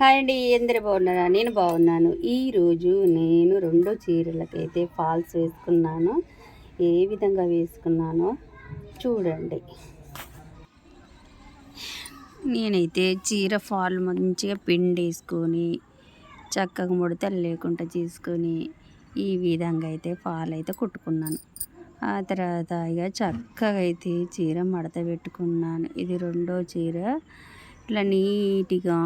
Hi అండి అందరూ బాగున్నారా? నేను బాగున్నాను. ఈరోజు నేను రెండు చీరలకైతే ఫాల్స్ వేసుకున్నాను. ఏ విధంగా వేసుకున్నానో చూడండి. నేనైతే చీర ఫాల్ మంచిగా పిండి వేసుకొని చక్కగా ముడతలు లేకుండా చేసుకొని ఈ విధంగా అయితే ఫాల్ అయితే కుట్టుకున్నాను. ఆ తర్వాత ఇక చక్కగా అయితే చీర మడత పెట్టుకున్నాను. ఇది రెండో చీర. ఇట్లా నీట్గా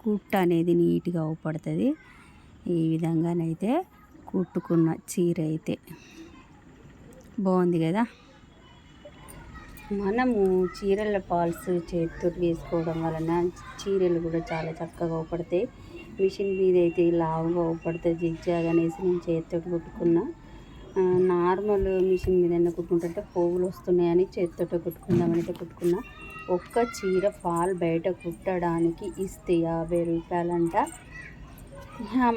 కుట్ట అనేది నీట్గా అవుపడుతుంది. ఈ విధంగానైతే కుట్టుకున్న చీర అయితే బాగుంది కదా? మనము చీరల పాల్స్ చేతితో వేసుకోవడం వలన చీరలు కూడా చాలా చక్కగా అవుపడతాయి. మిషన్ మీద అయితే లావుగా అవపడుతుంది జిగ్జాగ్ అనేసి నేను చేతితో కుట్టుకున్నా. నార్మల్ మిషన్ మీద కుట్టుకుంటుంటే పోగులు వస్తున్నాయని చేతితో కుట్టుకుందామని అయితే కుట్టుకున్నా. ఒక్క చీర ఫాల్ బయట కుట్టడానికి ఇస్తే యాభై రూపాయలంట.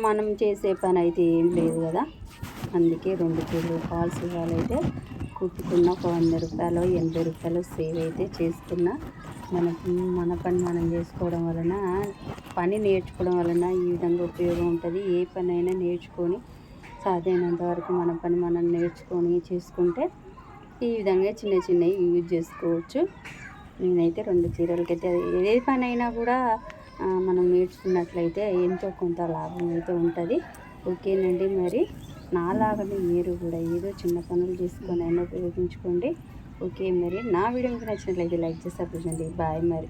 మనం చేసే పని అయితే ఏం లేదు కదా. అందుకే రెండు చీరలు ఫాల్స్ ఇవ్వాలైతే కుట్టుకున్న ఒక వంద రూపాయలు ఎనభై రూపాయలు సేవ్ అయితే చేసుకున్న. మన మన పని మనం చేసుకోవడం వలన పని నేర్చుకోవడం వలన ఈ విధంగా ఉపయోగం ఉంటుంది. ఏ పని అయినా నేర్చుకొని సాధ్యమైనంత వరకు మన పని మనం నేర్చుకొని చేసుకుంటే ఈ విధంగా చిన్న చిన్నవి యూజ్ చేసుకోవచ్చు. నేనైతే రెండు చీరలకైతే ఏ పని అయినా కూడా మనం నేర్చుకున్నట్లయితే ఎంతో కొంత లాభం అయితే ఉంటుంది. ఓకేనండి మరి? నాలాగనే మీరు కూడా ఏదో చిన్న పనులు చేసుకొని అయినా ఉపయోగించుకోండి. ఓకే మరి? నా వీడియో మీకు నచ్చినట్లయితే లైక్ చేసి సపోర్ట్ బాయ్ మరి.